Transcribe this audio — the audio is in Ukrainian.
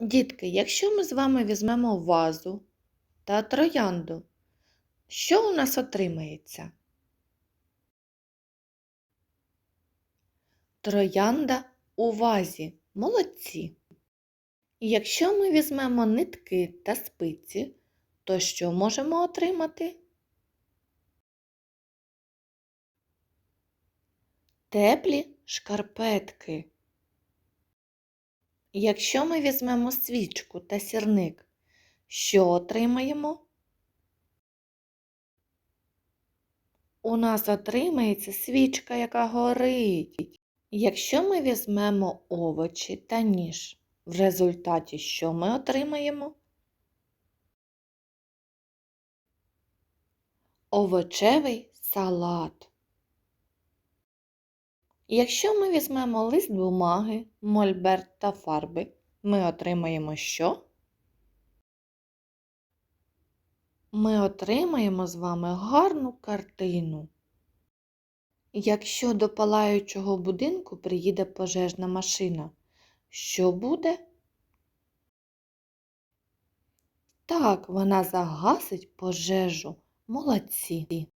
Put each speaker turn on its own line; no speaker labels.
Дітки, якщо ми з вами візьмемо вазу та троянду, що у нас отримається? Троянда у вазі. Молодці. Якщо ми візьмемо нитки та спиці, то що можемо отримати? Теплі шкарпетки. Якщо ми візьмемо свічку та сірник, що отримаємо? У нас отримається свічка, яка горить. Якщо ми візьмемо овочі та ніж, в результаті що ми отримаємо? Овочевий салат. Якщо ми візьмемо лист бумаги, мольберт та фарби, ми отримаємо що? Ми отримаємо з вами гарну картину. Якщо до палаючого будинку приїде пожежна машина, що буде? Так, вона загасить пожежу. Молодці.